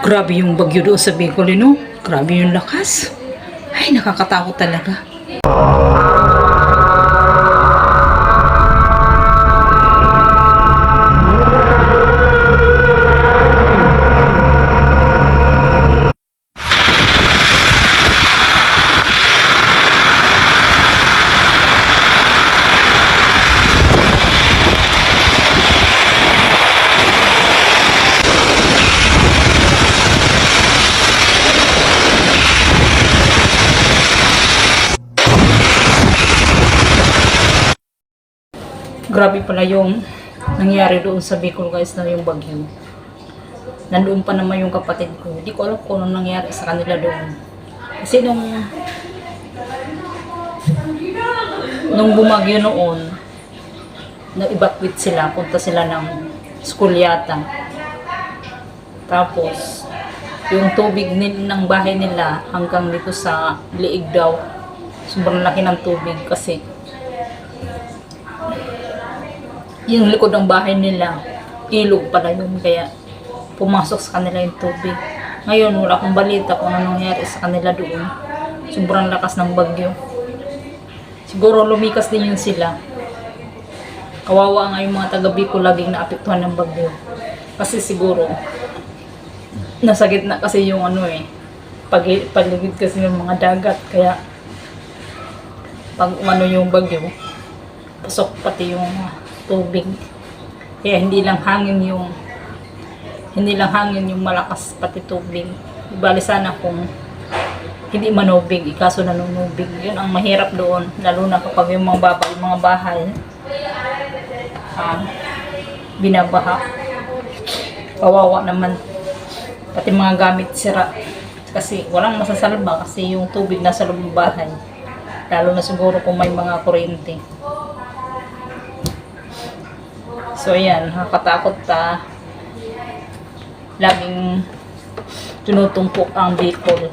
Grabe yung bagyo doon sa Bicol, no? Grabe yung lakas. Ay, nakakatakot talaga. Grabe pala yung nangyari doon sa Bicol guys na yung bagyo. Nandoon pa naman yung kapatid ko. Hindi ko alam kung ano nangyari sa kanila doon. Kasi nung nung bumagyo noon, na-evacuate sila, punta sila ng school yata. Tapos, yung tubig nil- ng bahay nila hanggang dito sa liig daw. Sobrang laki ng tubig kasi yung likod ng bahay nila, ilog pala yun, kaya pumasok sa kanila yung tubig. Ngayon, wala akong balita kung ano nangyari sa kanila doon. Sobrang lakas ng bagyo. Siguro lumikas din yun sila. Kawawa nga yung mga taga Bicol laging naapektuhan ng bagyo. Kasi siguro, nasa gitna kasi yung ano eh, pag paligid kasi ng mga dagat, kaya pag ano yung bagyo, pasok pati yung tubig. Kaya hindi lang hangin yung hindi lang hangin yung malakas pati tubig. Ibali sana kung hindi manubig, ikaso nanunubig. Yun ang mahirap doon, lalo na kapag yung mga baba, yung mga bahay ah, binabaha. Kawawa naman. Pati mga gamit sira. Kasi walang masasalba kasi yung tubig nasa loob ng bahay. Lalo na siguro kung may mga kuryente. So ayan, nakakatakot ta. Laging tinutumpok ang Bicol.